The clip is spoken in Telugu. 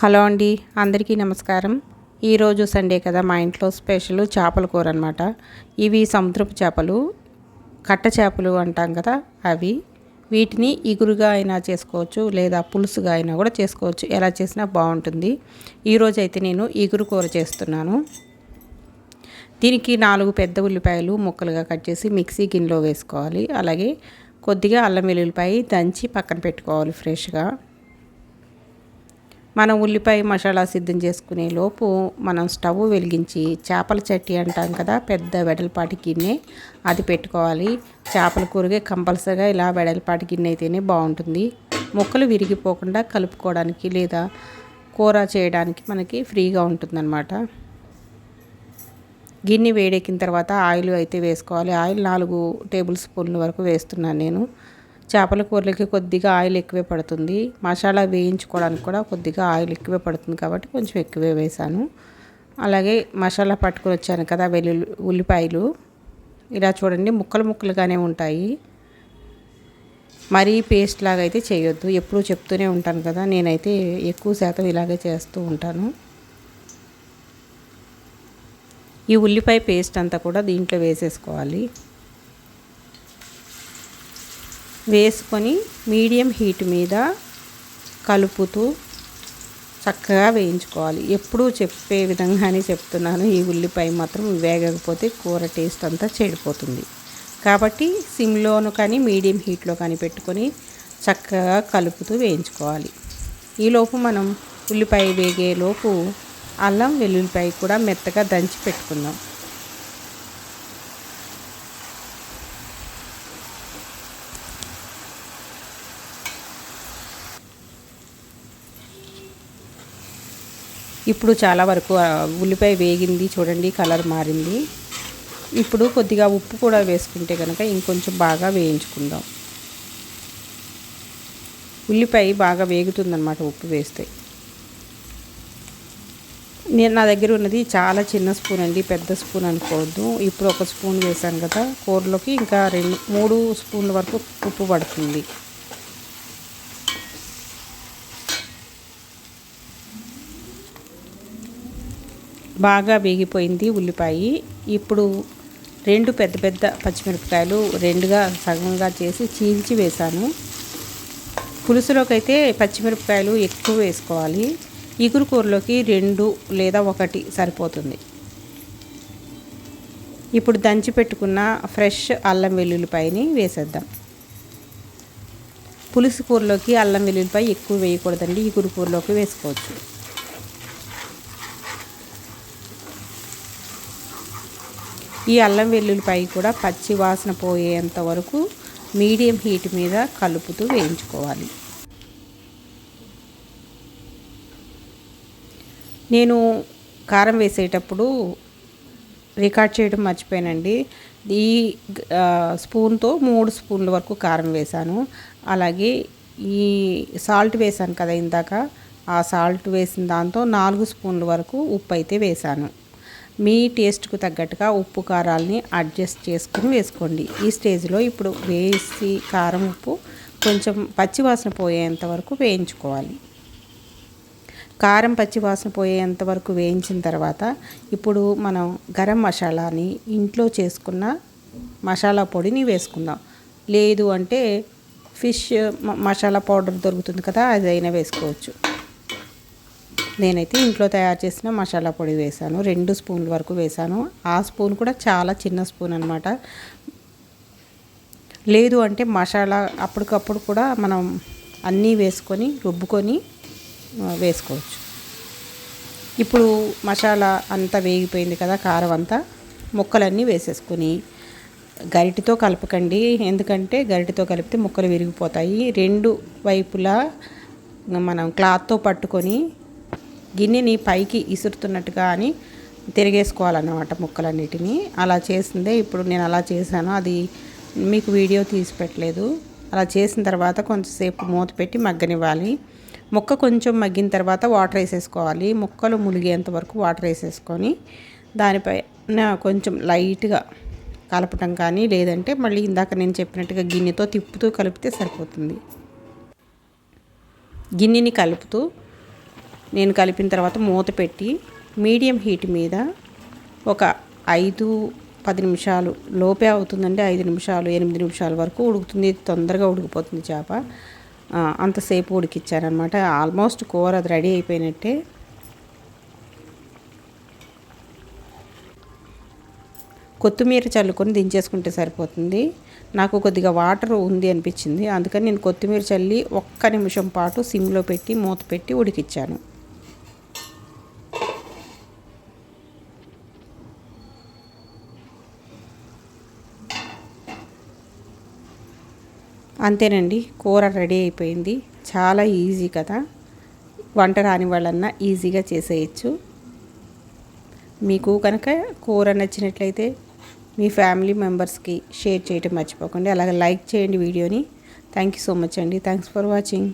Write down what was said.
హలో అండి అందరికీ నమస్కారం. ఈరోజు సండే కదా మా ఇంట్లో స్పెషల్ చేపల కూర అనమాట ఇవి సముద్రపు చేపలు కట్ట చేపలు అంటాం కదా అవి. వీటిని ఇగురుగా అయినా చేసుకోవచ్చు లేదా పులుసుగా అయినా కూడా చేసుకోవచ్చు. ఎలా చేసినా బాగుంటుంది. ఈరోజు అయితే నేను ఇగురు కూర చేస్తున్నాను. దీనికి నాలుగు పెద్ద ఉల్లిపాయలు ముక్కలుగా కట్ చేసి మిక్సీ గిన్నెలో వేసుకోవాలి. అలాగే కొద్దిగా అల్లం వెల్లుల్లిపాయ దంచి పక్కన పెట్టుకోవాలి ఫ్రెష్గా. మనం ఉల్లిపాయ మసాలా సిద్ధం చేసుకునే లోపు మనం స్టవ్ వెలిగించి చేపల చట్టి అంటాం కదా పెద్ద వెడల్పాటి గిన్నె అది పెట్టుకోవాలి. చేపల కూరగా కంపల్సరిగా ఇలా వెడల్పాటి గిన్నె అయితేనే బాగుంటుంది. ముక్కలు విరిగిపోకుండా కలుపుకోవడానికి లేదా కూర చేయడానికి మనకి ఫ్రీగా ఉంటుందన్నమాట. గిన్నె వేడెక్కిన తర్వాత ఆయిల్ అయితే వేసుకోవాలి. ఆయిల్ నాలుగు టేబుల్ స్పూన్ల వరకు వేస్తున్నాను నేను. చేపల కూరలకి కొద్దిగా ఆయిల్ ఎక్కువే పడుతుంది. మసాలా వేయించుకోవడానికి కూడా కొద్దిగా ఆయిల్ ఎక్కువే పడుతుంది కాబట్టి కొంచెం ఎక్కువే వేసాను అలాగే మసాలా పట్టుకొని వచ్చాను కదా వెల్లుల్లి ఉల్లిపాయలు. ఇలా చూడండి ముక్కలు ముక్కలుగానే ఉంటాయి. మరీ పేస్ట్ లాగా అయితే చేయొద్దు. ఎప్పుడూ చెప్తూనే ఉంటాను కదా నేనైతే ఎక్కువ శాతం ఇలాగే చేస్తూ ఉంటాను. ఈ ఉల్లిపాయ పేస్ట్ అంతా కూడా దీంట్లో వేసేసుకోవాలి. వేసుకొని మీడియం హీట్ మీద కలుపుతూ చక్కగా వేయించుకోవాలి. ఎప్పుడూ చెప్పే విధంగానే చెప్తున్నాను. ఈ ఉల్లిపాయ మాత్రం వేగకపోతే కూర టేస్ట్ అంతా చెడిపోతుంది. కాబట్టి సిమ్లోను కానీ మీడియం హీట్లో కానీ పెట్టుకొని చక్కగా కలుపుతూ వేయించుకోవాలి. ఈలోపు మనం ఉల్లిపాయ వేగేలోపు అల్లం వెల్లుల్లిపాయ కూడా మెత్తగా దంచి పెట్టుకుందాం. ఇప్పుడు చాలా వరకు ఉల్లిపాయ వేగింది చూడండి కలర్ మారింది. ఇప్పుడు కొద్దిగా ఉప్పు కూడా వేసుకుంటే కనుక ఇంకొంచెం బాగా వేయించుకుందాం. ఉల్లిపాయ బాగా వేగుతుందన్నమాట ఉప్పు వేస్తే. నేను నా దగ్గర ఉన్నది చాలా చిన్న స్పూన్ అండి పెద్ద స్పూన్ అనుకోవద్దు. ఇప్పుడు ఒక స్పూన్ వేసాను కదా కూరలోకి ఇంకా రెండు మూడు స్పూన్ల వరకు ఉప్పు పడుతుంది. బాగా వేగిపోయింది ఉల్లిపాయ. ఇప్పుడు రెండు పెద్ద పెద్ద పచ్చిమిరపకాయలు రెండుగా సగంగా చేసి చీల్చి వేశాను. పులుసులోకి అయితే పచ్చిమిరపకాయలు ఎక్కువ వేసుకోవాలి. ఇగురు కూరలోకి రెండు లేదా ఒకటి సరిపోతుంది. ఇప్పుడు దంచి పెట్టుకున్న ఫ్రెష్ అల్లం వెల్లుల్లిపాయని వేసేద్దాం. పులుసు కూరలోకి అల్లం వెల్లుల్లిపాయ ఎక్కువ వేయకూడదండి. ఇగురు కూరలోకి వేసుకోవచ్చు. ఈ అల్లం వెల్లుల్లిపై కూడా పచ్చి వాసన పోయేంత వరకు మీడియం హీట్ మీద కలుపుతూ వేయించుకోవాలి. నేను కారం వేసేటప్పుడు రికార్డ్ చేయడం మర్చిపోయానండి. ఈ స్పూన్తో మూడు స్పూన్ల వరకు కారం వేశాను. అలాగే ఈ సాల్ట్ వేశాను కదా ఇందాక ఆ సాల్ట్ వేసిన దాంతో నాలుగు స్పూన్ల వరకు ఉప్పు అయితే వేశాను. మీ టేస్ట్కు తగ్గట్టుగా ఉప్పు కారాలని అడ్జస్ట్ చేసుకుని వేసుకోండి. ఈ స్టేజ్లో ఇప్పుడు వేసి కారం ఉప్పు కొంచెం పచ్చివాసన పోయేంత వరకు వేయించుకోవాలి. కారం పచ్చివాసన పోయేంత వరకు వేయించిన తర్వాత ఇప్పుడు మనం గరం మసాలాని ఇంట్లో చేసుకున్న మసాలా పొడిని వేసుకుందాం. లేదు అంటే ఫిష్ మసాలా పౌడర్ దొరుకుతుంది కదా అదైనా వేసుకోవచ్చు. నేనైతే ఇంట్లో తయారు చేసిన మసాలా పొడి వేసాను రెండు స్పూన్ల వరకు వేసాను ఆ స్పూన్ కూడా చాలా చిన్న స్పూన్ అనమాట లేదు అంటే మసాలా అప్పటికప్పుడు కూడా మనం అన్నీ వేసుకొని రుబ్బుకొని వేసుకోవచ్చు. ఇప్పుడు మసాలా అంతా వేగిపోయింది కదా కారం అంతా. ముక్కలన్నీ వేసేసుకొని గరిటితో కలపకండి. ఎందుకంటే గరిటితో కలిపితే ముక్కలు విరిగిపోతాయి. రెండు వైపులా మనం క్లాత్తో పట్టుకొని గిన్నెని పైకి ఇసురుతున్నట్టుగా అని తిరిగేసుకోవాలన్నమాట ముక్కలన్నిటిని. అలా చేసిందే ఇప్పుడు నేను అలా చేశాను అది మీకు వీడియో తీసి పెట్టలేదు. అలా చేసిన తర్వాత కొంచెంసేపు మూత పెట్టి మగ్గనివ్వాలి. ముక్క కొంచెం మగ్గిన తర్వాత వాటర్ వేసేసుకోవాలి. ముక్కలు ములిగేంత వరకు వాటర్ వేసేసుకొని దానిపై కొంచెం లైట్గా కలపటం కానీ లేదంటే మళ్ళీ ఇందాక నేను చెప్పినట్టుగా గిన్నెతో తిప్పుతూ కలిపితే సరిపోతుంది. గిన్నెని కలుపుతూ నేను కలిపిన తర్వాత మూత పెట్టి మీడియం హీట్ మీద ఒక ఐదు పది నిమిషాలు లోపే అవుతుందండి. ఐదు నిమిషాలు ఎనిమిది నిమిషాల వరకు ఉడుకుతుంది. తొందరగా ఉడికిపోతుంది చేప. అంతసేపు ఉడికిచ్చారనమాట ఆల్మోస్ట్ కూర అది రెడీ అయిపోయినట్టే. కొత్తిమీర చల్లుకొని దించేసుకుంటే సరిపోతుంది. నాకు కొద్దిగా వాటర్ ఉంది అనిపించింది. అందుకని నేను కొత్తిమీర చల్లి ఒక్క నిమిషం పాటు సిమ్లో పెట్టి మూత పెట్టి ఉడికిచ్చాను. అంతేనండి కూర రెడీ అయిపోయింది. చాలా ఈజీ కదా. వంట రాని వాళ్ళన్నా ఈజీగా చేసేయచ్చు. మీకు కనుక కూర నచ్చినట్లయితే మీ ఫ్యామిలీ మెంబర్స్కి షేర్ చేయటం మర్చిపోకండి. అలాగే లైక్ చేయండి వీడియోని. థ్యాంక్ యూ సో మచ్ అండి. Thanks for watching.